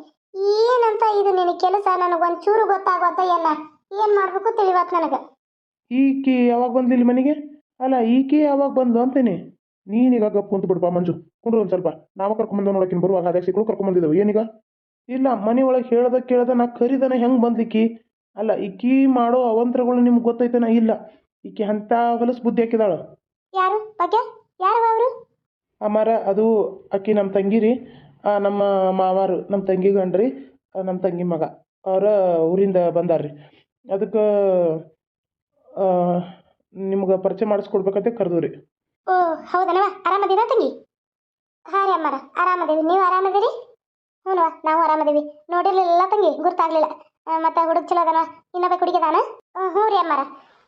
ಏನಂತ ಇದು ನಿನ್ನ ಕೆಲಸ? ನನಗೆ ಚೂರು ಗೊತ್ತಾಗೋತ ಎಲ್ಲ ಏನು ಮಾಡಬೇಕು ತಿಳಿವತ್ ನನಗೆ. ಈಕೆ ಯಾವಾಗ ಬಂದಿಲ್ಲ ಮನೆಗೆ? ಅಲ್ಲ, ಈಕೆ ಯಾವಾಗ ಬಂದು ಅಂತೇನೆ. ನೀನೀಗ ಗಪ್ ಕುಂತು ಬಿಡಪ್ಪ ಮಂಜು. ಕುಂಡ್ರು ಒಂದು ಸ್ವಲ್ಪ. ನಾವು ಕರ್ಕೊಂಬಂದು ನೋಡಕಿನ್ ಬರುವಾಗ. ಅದೇ ಸಿಕ್ಕಳು ಕರ್ಕೊಂಬಂದಿದ್ದೆವು. ಏನೀಗ? ಇಲ್ಲ ಮನೆ ಒಳಗೆ ಹೇಳ್ದ ಕೇಳ್ದ ನಾ ಕರಿದನ ಹೆಂಗೆ ಬಂದ್ಲಿಕ್ಕಿ ಅಲ್ಲ ಈಕಿ ಮಾಡೋ ಅವಂತರಗಳು ನಿಮ್ಗೆ ಗೊತ್ತೈತನ? ಇಲ್ಲ. ಈಕಿ ಅಂತ ಹೊಲಸು ಬುದ್ಧಿ ಹಾಕಿದಾಳ. ಯಾರು? ಬಗ್ಗೆ? ಯಾರು ಅವರು? ಅಮ್ಮಾರ ಅದು ಆಕಿ ನಮ್ಮ ತಂಗಿ ರೀ. ಆ, ನಮ್ಮ ಮಾವಾರು ನಮ್ಮ ತಂಗಿ ಗಂಡ್ರಿ ನಮ್ಮ ತಂಗಿ ಮಗ. ಅವರ ಊರಿಂದ ಬಂದಾರ್ರಿ ಅದಕ್ಕೆ ನಿಮ್ಗೆ ಪರಿಚಯ ಮಾಡಿಸ್ಕೊಡ್ಬೇಕಂತ ಕರೆದು ರೀ ಓ ಹೌದನವ? ಆರಾಮದಿನ ತಂಗಿ? ಹಾಂ ರೀ ಅಮ್ಮಾರ. ಆರಾಮದೇವಿ. ನೀವು ಆರಾಮದಿರಿ? ಹ್ಞೂನವ ನಾವು ಆರಾಮದೀವಿ. ನೋಡಿರ್ಲಿಲ್ಲ ತಂಗಿ, ಗುರ್ತಾಗ್ಲಿಲ್ಲ. ಮತ್ತೆ ಹುಡುಗ ಚಲೋ ಅದನ? ಇನ್ನೊಬ್ಬ ಹುಡುಗಿದಾನ ಹ್ಞೂ ರೀ ಅಮ್ಮಾರ.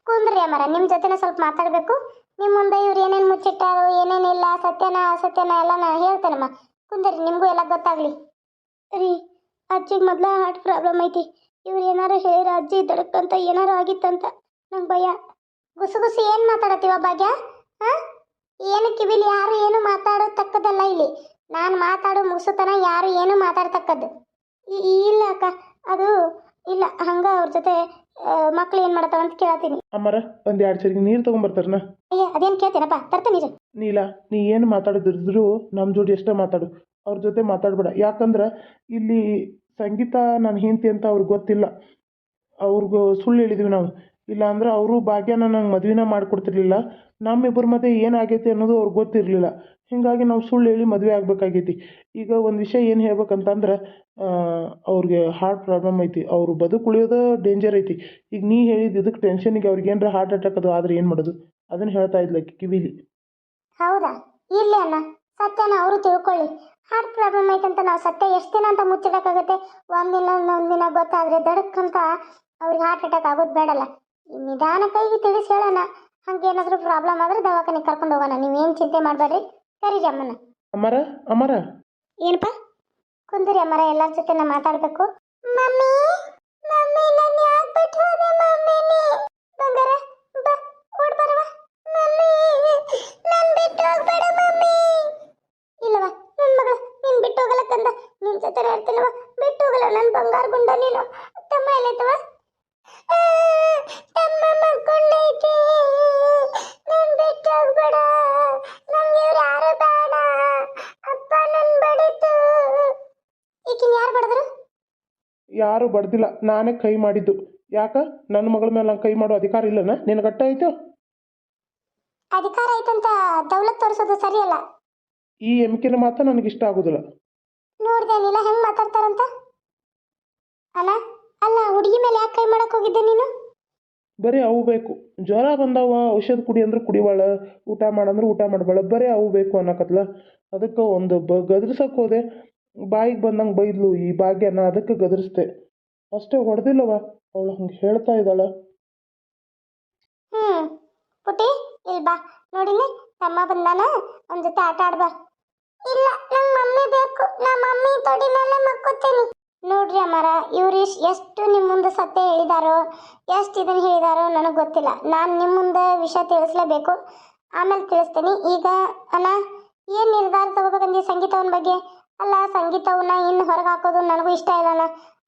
ಕುಂದ್ರಿ ಅಮ್ಮಾರ ನಿಮ್ಮ ಜೊತೆನೇ ಸ್ವಲ್ಪ ಮಾತಾಡಬೇಕು. ನಿಮ್ಮ ಮುಂದೆ ಇವ್ರು ಏನೇನು ಮುಚ್ಚಿಟ್ಟಾರೋ ಏನೇನಿಲ್ಲ ಸತ್ಯನ, ಅಸತ್ಯನ ಎಲ್ಲ ನಾ ಹೇಳ್ತೇನಮ್ಮ. ಕುಂದ್ರಿ, ನಿಮಗೂ ಎಲ್ಲ ಗೊತ್ತಾಗ್ಲಿ. ರೀ, ಅಜ್ಜಿಗೆ ಮೊದ್ಲ ಹಾರ್ಟ್ ಪ್ರಾಬ್ಲಮ್ ಐತಿ. ಇವ್ರು ಏನಾರು ಹೇಳಿರ ಅಜ್ಜಿ ದಡಕ್ಕಂತ ಏನಾರು ಆಗಿತ್ತಂತ. ನಂಗೆ ಭಯ. ಗುಸು ಗುಸು ಏನು ಮಾತಾಡತ್ತೀವ ಭಾಗ್ಯ? ಹಾಂ ಏನು ಕಿವಿಲಿ ಯಾರು ಏನು ಮಾತಾಡೋ ತಕ್ಕದಲ್ಲ ಇಲ್ಲಿ. ನಾನು ಮಾತಾಡೋ ಮುಗಿಸುತನ ಯಾರು ಏನು ಮಾತಾಡ್ತಕ್ಕದ್ದು? ಇಲ್ಲ ಅಕ್ಕ ಅದು ಇಲ್ಲ ಹಂಗ ಅವ್ರ ಜೊತೆ ಮಕ್ಳು ಏನು ಮಾಡತಾವ ಅಂತ ಕೇಳತ್ತೀನಿ. ಅಮ್ಮರ ಒಂದ್ ಎರಡ್ ಸರಿ ನೀರ್ ತಗೊಂಡ್ಬರ್ತಾರನ ಅಯ್ಯ ಅದೇನ್ ಕೇಳ್ತೇನಪ್ಪ ತರ್ತೀನಿ ನೀಲ ನೀ ಏನು ಮಾತಾಡೋದಿದ್ರು ನಮ್ಮ ಜೋಡಿ ಎಷ್ಟೇ ಮಾತಾಡು ಅವ್ರ ಜೊತೆ ಮಾತಾಡ್ಬೇಡ. ಯಾಕಂದ್ರೆ ಇಲ್ಲಿ ಸಂಗೀತ ನನ್ನ ಹೆಂಡತಿ ಅಂತ ಅವ್ರಿಗೆ ಗೊತ್ತಿಲ್ಲ. ಅವ್ರಿಗೂ ಸುಳ್ಳು ಹೇಳಿದ್ವಿ ನಾವು. ಇಲ್ಲ ಅಂದ್ರೆ ಅವರು ಭಾಗ್ಯನ ನಂಗೆ ಮದುವೆನ ಮಾಡಿಕೊಡ್ತಿರ್ಲಿಲ್ಲ. ನಮ್ಮಿಬ್ಬರ ಮಧ್ಯೆ ಏನಾಗೈತೆ ಅನ್ನೋದು ಅವ್ರಿಗೆ ಗೊತ್ತಿರಲಿಲ್ಲ. ಹೀಗಾಗಿ ನಾವು ಸುಳ್ಳು ಹೇಳಿ ಮದುವೆ ಆಗಬೇಕಾಗೈತಿ. ಈಗ ಒಂದು ವಿಷಯ ಏನು ಹೇಳ್ಬೇಕಂತಂದ್ರೆ ಅವ್ರಿಗೆ ಹಾರ್ಟ್ ಪ್ರಾಬ್ಲಮ್ ಐತಿ. ಅವರು ಬದುಕುಳಿಯೋದು ಡೇಂಜರ್ ಐತಿ. ಈಗ ನೀ ಹೇಳಿದ್ದು ಇದಕ್ಕೆ ಟೆನ್ಷನಿಗೆ ಅವ್ರಿಗೆ ಏನಾರ ಹಾರ್ಟ್ ಅಟ್ಯಾಕ್ ಅದು ಆದರೆ ಏನು ಮಾಡೋದು? ಅದನ್ನು ಹೇಳ್ತಾ ಇದ್ಲ ಆಕಿ ಕಿವಿಲಿ. ಹೌದಾ? ಇರ್ಲಿ ಅಣ್ಣ. ಸತ್ಯನ ಅವರು ತಿಳ್ಕೊಳ್ಳಿ. ಹಾರ್ಟ್ ಪ್ರಾಬ್ಲಮ್ ಐತಂತ ನಾವು ಸತ್ಯ ಎಷ್ಟು ದಿನ ಅಂತ ಮುಚ್ಚಿಡಕ್ಕಾಗತ್ತೆ? ಒಂದಿನ ದಿನ ಗೊತ್ತಾದರೆ ದಡಕ್ಕಂತ ಅವ್ರಿಗೆ ಹಾರ್ಟ್ ಅಟ್ಯಾಕ್ ಆಗೋದು ಬೇಡಲ್ಲ. ನಿಧಾನ ಕೈಗೆ ತಿಳಿಸಿ ಹೇಳೋಣ ಹಂಗೇನಾದರೂ ಪ್ರಾಬ್ಲಮ್ ಆದರೆ ದವಾಖಾನೆಗೆ ಕರ್ಕೊಂಡು ಹೋಗೋಣ. ನೀವೇನು ಚಿಂತೆ ಮಾಡಬೇಡ್ರಿ? ಕರೀರಿ ಅಮ್ಮನ. ಅಮರ ಅಮರ ಏನಪ್ಪ? ಕುಂದರಿ ಅಮರ ಎಲ್ಲರ ಜೊತೆ ನಾ ಮಾತಾಡ್ಬೇಕು. ಮಮ್ಮಿ ಮಮ್ಮಿ ನನ್ನ ಯಾಕೆ ಬಿಟ್ಟು ಹೋದೆ ಮಮ್ಮಿನಿ ಬಂಗಾರ ಬಾ ಓಡ್ ಬರವ ಮಮ್ಮಿ ನನ್ನ ಬಿಟ್ಟು ಹೋಗ್ಬೇಡ ಮಮ್ಮಿ. ಇಲ್ಲವ ನನ್ನ ಮಗ ನಿನ್ ಬಿಟ್ಟು ಹೋಗಲ್ಲ ಕಂದ. ನಿನ್ ಜೊತೆ ಇರ್ತೀನವ ಬಿಟ್ಟು ಹೋಗಲ್ಲ ನನ್ನ ಬಂಗಾರ ಗುಂಡ ನೀನು. ತಮ್ಮ ಎಲ್ಲೈತವ ತಮ್ಮ ಮಕ್ಕೊಂಡೈತಿ ನನ್ ಬಿಟ್ಟು ಹೋಗ್ಬೇಡ. ಯಾರು ಬಡ್ದಿಲ್ಲ. ನಾನೇ ಕೈ ಮಾಡಿದ್ದು. ಯಾಕ? ನನ್ನ ಮಗಳ ಮೇಲೆ ನಂಗೆ ಕೈ ಮಾಡೋ ಅಧಿಕಾರ ಇಲ್ಲನ? ನಿನಗೆ ಗಟ್ಟ ಐತೆ ಅಧಿಕಾರ ಐತಂತ ದೌಲತ್ ತೋರಿಸೋದು ಸರಿಯಲ್ಲ. ಈ ಎಮ್ಕಿನ ಮಾತ್ರ ನನಗೆ ಇಷ್ಟ ಆಗೋದಿಲ್ಲ. ನೋಡ್ದೇನಿಲ್ಲ ಹೆಂಗ್ ಮಾತಾಡ್ತಾರಂತ? ಅಲ್ಲ ಅಲ್ಲ ಹುಡುಗಿ ಮೇಲೆ ಯಾಕೆ ಕೈ ಮಾಡಕ್ ಹೋಗಿದ್ದೆ ನೀನು? ಬರೀ ಅವು ಬೇಕು. ಜ್ವರ ಬಂದಾವ ಔಷಧ ಕುಡಿ ಅಂದ್ರೆ ಕುಡಿವಾಳ ಊಟ ಮಾಡಂದ್ರೆ ಊಟ ಮಾಡಬಾಳ ಬರೀ ಅವು ಬೇಕು ಅನ್ನಕತ್ಲ. ಅದಕ್ಕೆ ಒಂದು ಬ ಗದರ್ಸಕ್ಕೆ ಹೋದೆ. ಬಾಯಿಗೆ ಬಂದಂಗೆ ಬೈದ್ಲು, ಈ ಭಾಗ್ಯನ ಅದಕ್ಕೆ ಗದರಿಸ್ದೆ. ಅಷ್ಟೇ ಹೊಡೆದಿಲ್ಲವ, ಅವಳು ಹಂಗೆ ಹೇಳ್ತಾ ಇದ್ದಾಳ. ಹ್ಮ್ ಪುಟಿ ಇಲ್ ಬಾ. ನೋಡಿಲಿ ತಮ್ಮ ಬಂದಾನ ಅವನ ಜೊತೆ ಆಟ ಆಡ್ಬಾ. ಇಲ್ಲ ನಂಗ್ ಮಮ್ಮಿ ಬೇಕು. ನಮ್ಮ ಮಮ್ಮಿ ತೊಡಿ ಮೇಲೆ ಮಕ್ಕೋತೀನಿ. ನೋಡ್ರಿ ಅಮ್ಮಾರ, ಇವ್ರು ಎಷ್ಟು ನಿಮ್ಮ ಮುಂದೆ ಸತ್ಯ ಹೇಳಿದಾರೋ, ಎಷ್ಟು ಇದನ್ನ ಹೇಳಿದಾರೋ ನನಗೆ ಗೊತ್ತಿಲ್ಲ. ನಾನು ನಿಮ್ಮ ಮುಂದೆ ವಿಷಯ ತಿಳಿಸ್ಲೇಬೇಕು. ಆಮೇಲೆ ತಿಳಿಸ್ತೀನಿ. ಈಗ ಅಣ್ಣ, ಏನು ನಿರ್ಧಾರ ತಗೋಬೇಕಂದ್ರೆ ಸಂಗೀತವನ ಬಗ್ಗೆ? ಅಲ್ಲ, ಸಂಗೀತವನ್ನ ಇನ್ನು ಹೊರಗೆ ಹಾಕೋದು ನನಗೂ ಇಷ್ಟ ಇಲ್ಲಣ್ಣ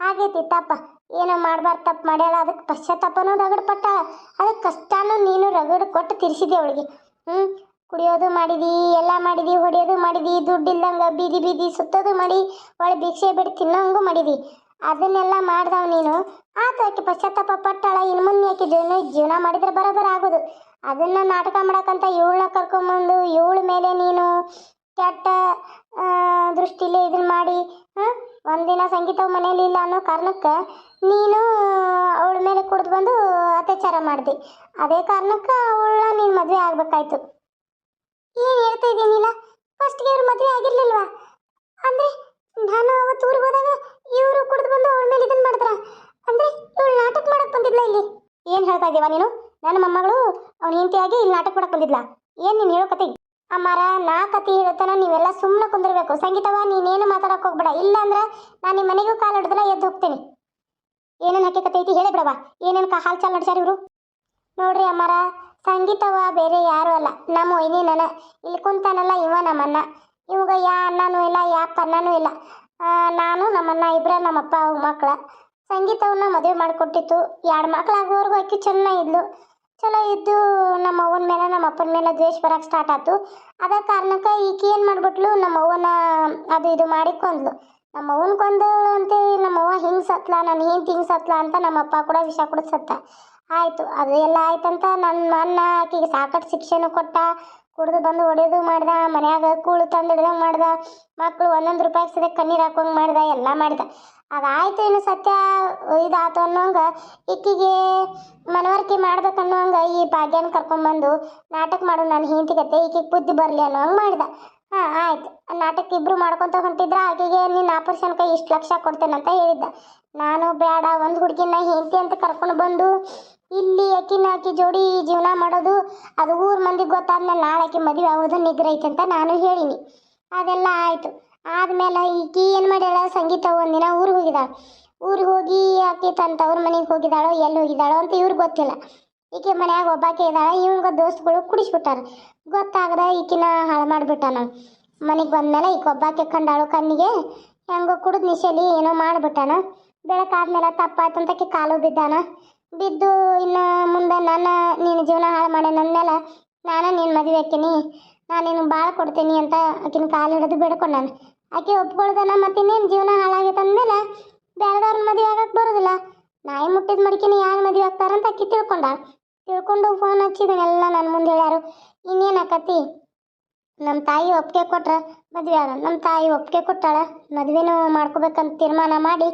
ಆಗೈತಿ ತಪ್ಪ ಏನೋ ಮಾಡಬಾರ್ದು ತಪ್ಪು ಮಾಡ್ಯಾಳ ಅದಕ್ಕೆ ಪಶ್ಚಾತ್ತಾಪನೂ ರಗಡ್ ಪಟ್ಟಾಳ ಅದಕ್ಕೆ ಕಷ್ಟನೂ ನೀನು ರಗಡ್ ಕೊಟ್ಟು ತಿರ್ಸಿದೆ ಅವಳಿಗೆ. ಹ್ಞೂ ಕುಡಿಯೋದು ಮಾಡಿದಿ, ಎಲ್ಲ ಮಾಡಿದಿ, ಹೊಡಿಯೋದು ಮಾಡಿದಿ, ದುಡ್ಡು ಬೀದಿ ಬೀದಿ ಸುತ್ತೋದು ಮಾಡಿ ಒಳ್ಳೆ ಭಿಕ್ಷೆ ಬಿಟ್ಟು ತಿನ್ನೋಂಗೂ ಮಾಡಿದಿ. ಅದನ್ನೆಲ್ಲ ಮಾಡ್ದವ್ ನೀನು. ಆತ ಆಕೆ ಪಶ್ಚಾತ್ತಾಪ ಪಟ್ಟಾಳ ಇನ್ನು ಮುಂದೆ ಆಕೆ ಜೀವನ ಜೀವನ ಮಾಡಿದ್ರೆ ಬರೋಬರ ಆಗೋದು. ಅದನ್ನ ನಾಟಕ ಮಾಡಕ್ಕಂತ ಇವಳನ್ನ ಕರ್ಕೊಂಬಂದು, ಇವಳ ಮೇಲೆ ನೀನು ಕೆಟ್ಟ ದೃಷ್ಟಿಲಿ ಇದನ್ನ ಮಾಡಿ ಒಂದಿನ ಸಂಗೀತ ಮನೇಲಿ ಇಲ್ಲ ಅನ್ನೋ ಕಾರಣಕ್ಕೆ ನೀನು ಅವಳ ಮೇಲೆ ಕುಡಿದು ಬಂದು ಅತ್ಯಾಚಾರ ಮಾಡಿದೆ. ಅದೇ ಕಾರಣಕ್ಕೆ ಅವಳ ನೀನು ಮದುವೆ ಆಗ್ಬೇಕಾಯ್ತು. ಏನು ಹೇಳ್ತಾ ಇದ್ದೀನಿಲ್ಲ ಫಸ್ಟ್ಗೆ ಇವ್ರು ಮದುವೆ ಆಗಿರ್ಲಿಲ್ವಾ? ಅಂದ್ರೆ ನಾನು ಅವತ್ತು ಊರಿಗೆ ಹೋದಾಗ ಇವರು ಕುಡಿದು ಬಂದು ಅವಳ ಮೇಲೆ ಇದನ್ನ ಮಾಡಿದ್ರ? ಅಂದ್ರೆ ಇವಳು ನಾಟಕ ಮಾಡಕ್ ಬಂದಿದ್ಲ ಇಲ್ಲಿ? ಏನು ಹೇಳ್ತಾ ಇದೀವ ನೀನು? ನನ್ನ ಮೊಮ್ಮಗಳು, ಅವ್ನ ಹೆಂಡತಿಯಾಗಿ ಇಲ್ಲಿ ನಾಟಕ ಮಾಡಕ್ ಬಂದಿದ್ಲ? ಏನು ನೀನು ಹೇಳೋ ಕತೆ? ಅಮ್ಮಾರ, ನಾ ಕತಿ ಹೇಳ್ತಾನ ನೀವೆಲ್ಲ ಸುಮ್ಮನೆ ಕುಂದಿರ್ಬೇಕು. ಸಂಗೀತವ ನೀನೇನು ಮಾತಾಡಕ್ ಹೋಗ್ಬೇಡ. ಇಲ್ಲ ಅಂದ್ರೆ ನಾನು ನಿಮ್ಮ ಮನೆಗೂ ಕಾಲು ಹಿಡ್ದಲ್ಲ ಎದ್ದು ಹೋಗ್ತೀನಿ. ಏನೇನು ಹಕ್ಕಿಕತೆ ಐತಿ ಹೇಳಿ ಬಿಡವ ಏನೇನು ಕಾ ಹಾಲ್ ಚಾಲ್ ನಡ್ಸ್ಯಾರ ಇವರು? ನೋಡ್ರಿ ಅಮ್ಮಾರ ಸಂಗೀತವ ಬೇರೆ ಯಾರು ಅಲ್ಲ. ನಮ್ಮ ಒಯ್ನಿ ನನ. ಇಲ್ಲಿ ಕುಂತಾನಲ್ಲ ಇವ ನಮ್ಮನ್ನ ಇವಾಗ ಯಾ ಅಣ್ಣನೂ ಇಲ್ಲ, ಯಾ ಪನ್ನನೂ ಇಲ್ಲ. ನಾನು ನಮ್ಮನ್ನ ಇಬ್ಬರ ನಮ್ಮಪ್ಪ ಮಕ್ಳ. ಸಂಗೀತವನ್ನ ಮದುವೆ ಮಾಡಿಕೊಟ್ಟಿತ್ತು. ಎರಡು ಮಕ್ಳಾಗೋವರೆಗೂ ಅಕ್ಕಿ ಚೆನ್ನಾಗಿದ್ಲು ಚಲೋ ಇದ್ದು ನಮ್ಮ ಅವ್ವನ ಮೇಲೆ, ನಮ್ಮ ಅಪ್ಪನ ಮೇಲೆ ದ್ವೇಷ ಬರಕ್ಕೆ ಸ್ಟಾರ್ಟ್ ಆಯ್ತು. ಅದ ಕಾರಣಕ್ಕೆ ಈಕೆ ಏನು ಮಾಡ್ಬಿಟ್ಲು, ನಮ್ಮ ಅವ್ವನ ಅದು ಇದು ಮಾಡಿ ಕೊಂದ್ಲು. ನಮ್ಮ ಅವ್ವನ ಕೊಂದಳು ಅಂತ, ನಮ್ಮ ಅವ್ವ ಹಿಂಗೆ ಸತ್ಲ, ನಾನು ಹೆಂಡ್ತಿ ಹಿಂಗೆ ಸತ್ಲ ಅಂತ ನಮ್ಮ ಅಪ್ಪ ಕೂಡ ವಿಷ ಕೂಡ ಸತ್ತ. ಆಯಿತು, ಅದು ಎಲ್ಲ ಆಯ್ತಂತ ನನ್ನ ಅನ್ನ ಆಕಿಗೆ ಸಾಕಷ್ಟು ಶಿಕ್ಷೆನೂ ಕೊಟ್ಟ. ಕುಡ್ದು ಬಂದು ಹೊಡೆಯೋದು ಮಾಡ್ದ, ಮನ್ಯಾಗ ಕೂಳು ತಂದು ಹಿಡ್ದಂಗೆ ಮಾಡ್ದ. ಮಕ್ಕಳು ಒಂದೊಂದು ರೂಪಾಯಿ ಸದೆ ಕಣ್ಣೀರು ಹಾಕೋಂಗೆ ಮಾಡ್ದ, ಎಲ್ಲ ಮಾಡ್ದ. ಅದಾಯ್ತು ಇನ್ನು ಸತ್ಯ ಇದಾತು ಅನ್ನೋಂಗ ಇಕ್ಕಿಗೆ ಮನವರಿಕೆ ಮಾಡ್ಬೇಕನ್ನೋಂಗ ಈ ಭಾಗ್ಯನ ಕರ್ಕೊಂಬಂದು ನಾಟಕ ಮಾಡು ನಾನು ಹಿಂತಿಗತ್ತೆ ಈಕಿಗೆ ಬುದ್ಧಿ ಬರಲಿ ಅನ್ನೋಂಗೆ ಮಾಡ್ದ. ಹಾಂ, ಆಯ್ತು. ನಾಟಕ ಇಬ್ರು ಮಾಡ್ಕೊತ ಹೊಂಟಿದ್ರ ಆಕೆಗೆ ನೀನು ಕೈ ಇಷ್ಟು ಲಕ್ಷ ಕೊಡ್ತೇನೆ ಅಂತ ಹೇಳಿದ್ದ. ನಾನು ಬೇಡ ಒಂದು ಹುಡುಗಿನ ಹೆಂಡತಿ ಅಂತ ಕರ್ಕೊಂಡು ಬಂದು ಇಲ್ಲಿ ಆಕಿನ ಆಕಿ ಜೋಡಿ ಜೀವನ ಮಾಡೋದು, ಅದು ಊರ ಮಂದಿಗೆ ಗೊತ್ತಾದ್ಮೇಲೆ ನಾಳೆ ಮದ್ವೆ ಮದುವೆ ಆಗೋದು ನಿಗ್ರ ಅಂತ ನಾನು ಹೇಳಿನಿ. ಅದೆಲ್ಲ ಆಯಿತು. ಆದ್ಮೇಲೆ ಈಕಿ ಏನು ಮಾಡ್ಯಾಳ? ಸಂಗೀತ ಒಂದಿನ ಊರಿಗೆ ಹೋಗಿದ್ದಾಳೆ ಊರಿಗೆ ಹೋಗಿ ಆಕೆ ತನ್ನ ತವ್ರ ಮನೆಗೆ ಹೋಗಿದ್ದಾಳೋ ಎಲ್ಲಿ ಹೋಗಿದ್ದಾಳೋ ಅಂತ ಇವ್ರಿಗೆ ಗೊತ್ತಿಲ್ಲ. ಈಕೆ ಮನ್ಯಾಗ ಒಬ್ಬಾಕೆ ಇದ್ದಾಳೆ ಇವಂಗ ದೋಸ್ತಗಳು ಕುಡಿಸ್ಬಿಟ್ಟಾರ. ಗೊತ್ತಾಗದ ಈಕಿನ ಹಾಳು ಮಾಡಿಬಿಟ್ಟಾನ. ಮನೆಗೆ ಬಂದ್ಮೇಲೆ ಈಕೆ ಒಬ್ಬಾಕೆ ಕಂಡಾಳು ಕಣ್ಣಿಗೆ. ಹೆಂಗೋ ಕುಡಿದು ನಿಶಲಿ ಏನೋ ಮಾಡಿಬಿಟ್ಟಾನ. ಬೆಳಕಾದ್ಮೇಲೆ ತಪ್ಪಾಯ್ತು ಅಂತ ಆಕೆ ಕಾಲು ಬಿದ್ದಾನ. ಬಿದ್ದು ಇನ್ನು ಮುಂದೆ ನನ್ನ ನೀನು ಜೀವನ ಹಾಳು ಮಾಡಿ ನನ್ಮೇಲೆ ನಾನು ನೀನು ಮದುವೆ ಆಕಿನಿ ನಾನು ನಿನಗೆ ಭಾಳ ಕೊಡ್ತೀನಿ ಅಂತ ಆಕಿನ ಕಾಲು ಹಿಡಿದು ಬಿಡ್ಕೊಂಡಾನ. ಆಕೆ ಒಪ್ಕೊಳ್ದಲ್ಲ ಮತ್ತೆ ಇನ್ನೇನು ಜೀವನ ಹಾಳಾಗೈತೆ ಅಂದಮೇಲೆ ಬೇರೆದವ್ರನ್ನ ಮದುವೆ ಆಗಕ್ಕೆ ಬರೋದಿಲ್ಲ. ನಾಯಿ ಮುಟ್ಟಿದ ಮಡಿಕೆನೇ ಯಾರು ಮದುವೆ ಅಂತ ಆಕೆ ತಿಳ್ಕೊಂಡ. ತಿಳ್ಕೊಂಡು ಫೋನ್ ಹಚ್ಚಿದನೆಲ್ಲ ನನ್ನ ಮುಂದೆ ಹೇಳ್ಯಾರು. ಇನ್ನೇನು ಆಕತಿ? ನಮ್ಮ ತಾಯಿ ಒಪ್ಪಿಗೆ ಕೊಟ್ರೆ ಮದುವೆ ಆಗ ನಮ್ಮ ತಾಯಿ ಒಪ್ಪಿಗೆ ಕೊಟ್ಟಾಳ. ಮದುವೆನೂ ಮಾಡ್ಕೋಬೇಕಂತ ತೀರ್ಮಾನ ಮಾಡಿ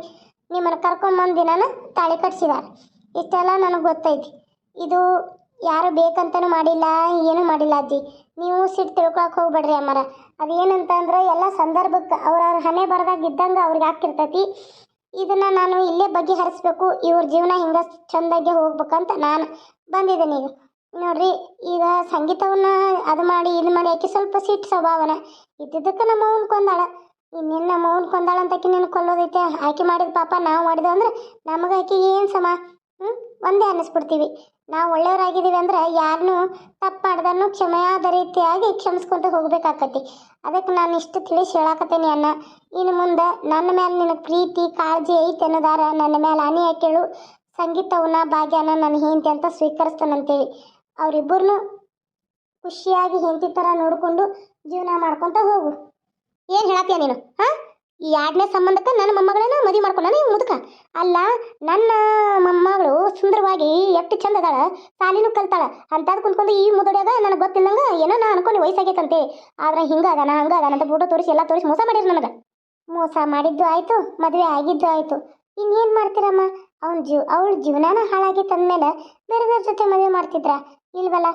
ನಿಮ್ಮನ್ನು ಕರ್ಕೊಂಬಂದು ದಿನಾನ ತಾಳಿ ಕಟ್ಸಿದಾರೆ. ಇಷ್ಟೆಲ್ಲ ನನಗೆ ಗೊತ್ತೈತಿ. ಇದು ಯಾರು ಬೇಕಂತನೂ ಮಾಡಿಲ್ಲ, ಏನೂ ಮಾಡಿಲ್ಲ ಅಜ್ಜಿ. ನೀವು ಸಿಟ್ಟು ತಿಳ್ಕೊಳಕ್ಕೆ ಹೋಗ್ಬೇಡ್ರಿ ಅಮ್ಮರ. ಅದೇನಂತ ಅಂದ್ರೆ ಎಲ್ಲ ಸಂದರ್ಭಕ್ಕೆ ಅವ್ರವ್ರ ಹಣೆ ಬರದಾಗ ಇದ್ದಂಗೆ ಅವ್ರಿಗೆ ಹಾಕಿರ್ತೈತಿ ಇದನ್ನು ನಾನು ಇಲ್ಲೇ ಬಗೆಹರಿಸ್ಬೇಕು, ಇವ್ರ ಜೀವನ ಹಿಂಗೆ ಚಂದಾಗೆ ಹೋಗ್ಬೇಕಂತ ನಾನು ಬಂದಿದ್ದೀನಿ ಈಗ. ನೋಡ್ರಿ, ಈಗ ಸಂಗೀತವನ್ನ ಅದು ಮಾಡಿ, ಇದು ಮಾಡಿ ಆಕೆ ಸ್ವಲ್ಪ ಸಿಟ್ಟು ಸ್ವಭಾವನ. ಇದ್ದಿದ್ದಕ್ಕೆ ನಮ್ಮ ಅವ್ವನ ಕೊಂದಾಳ. ಇನ್ನೇನು ನಮ್ಮ ಅವ್ವನ ಕೊಂದಾಳ ಅಂತ ಆಕೆ ನಿನ್ನ ಕೊಲ್ಲೋದೈತೆ. ಆಕೆ ಮಾಡಿದ ಪಾಪ ನಾವು ಮಾಡಿದ್ವು ಅಂದ್ರೆ ನಮಗೆ ಆಕೆ ಏನು ಸಮ? ಹ್ಞೂ ಒಂದೇ ಅನ್ನಿಸ್ಬಿಡ್ತೀವಿ. ನಾವು ಒಳ್ಳೆಯವರಾಗಿದ್ದೀವಿ ಅಂದ್ರೆ ಯಾರನ್ನೂ ತಪ್ಪು ಮಾಡ್ದನ್ನು ಕ್ಷಮೆಯಾದ ರೀತಿಯಾಗಿ ಕ್ಷಮಿಸ್ಕೊಂತ ಹೋಗ್ಬೇಕಾಕತಿ. ಅದಕ್ಕೆ ನಾನು ಇಷ್ಟು ತಿಳಿಸಿ ಹೇಳಾಕತ್ತೇನೆ ಅನ್ನ ಇನ್ನು ಮುಂದೆ ನನ್ನ ಮೇಲೆ ನಿನಗೆ ಪ್ರೀತಿ, ಕಾಳಜಿ ಐತೆ ಅನ್ನೋದಾರ ನನ್ನ ಮೇಲೆ ಹಾನಿ ಹಾಕೇಳು ಸಂಗೀತವನ್ನ, ಭಾಗ್ಯನ ನನ್ನ ಹೆಂಡತಿ ಅಂತ ಸ್ವೀಕರಿಸ್ತಾನಂತೇಳಿ. ಅವರಿಬ್ಬರನ್ನು ಖುಷಿಯಾಗಿ ಹೆಂಡತಿ ಥರ ನೋಡಿಕೊಂಡು ಜೀವನ ಮಾಡ್ಕೊತ ಹೋಗು. ಏನು ಹೇಳತ್ತೀಯ ನೀನು, ಹಾಂ? ಈ ಎರಡನೇ ಸಂಬಂಧಕ್ಕೆ ನನ್ನ ಮೊಮ್ಮಗಳನ್ನ ಮದುವೆ ಮಾಡ್ಕೊಳ್ಳೋಣ ನೀವು ಮುದುಕ. ಅಲ್ಲ, ನನ್ನ ಮೊಮ್ಮಗಳು ಸುಂದರವಾಗಿ ಎಷ್ಟು ಚಂದ ಅದಾಳ, ಸಾಲಿನೂ ಕಲ್ತಾಳ ಅಂತದ್ ಕುಂತ್ಕೊಂಡು ಈ ಮುದುಡ್ಯಾಗ ನನಗೆ ಗೊತ್ತಿಲ್ಲಂಗ ಏನೋ ನಾ ಅನ್ಕೊಂಡು ವಯಸ್ಸಾಗೈತಂತೆ. ಆದ್ರೆ ಹಿಂಗ ಅದಾನ, ಹಂಗ ಅದಾನ ಅಂತ ಫೋಟೋ ತೋರಿಸಿ ಎಲ್ಲ ತೋರಿಸಿ ಮೋಸ ಮಾಡಿರಿ ನನಗೆ. ಮೋಸ ಮಾಡಿದ್ದು ಆಯಿತು, ಮದುವೆ ಆಗಿದ್ದು ಆಯಿತು. ಇನ್ನೇನು ಮಾಡ್ತೀರಮ್ಮ? ಅವ್ನ ಜೀವ, ಅವಳ ಜೀವನಾನ ಹಾಳಾಗಿತ್ತು ಅಂದಮೇಲೆ ಬೇರೆದವ್ರ ಜೊತೆ ಮದುವೆ ಮಾಡ್ತಿದ್ರ? ಇಲ್ವಲ್ಲ?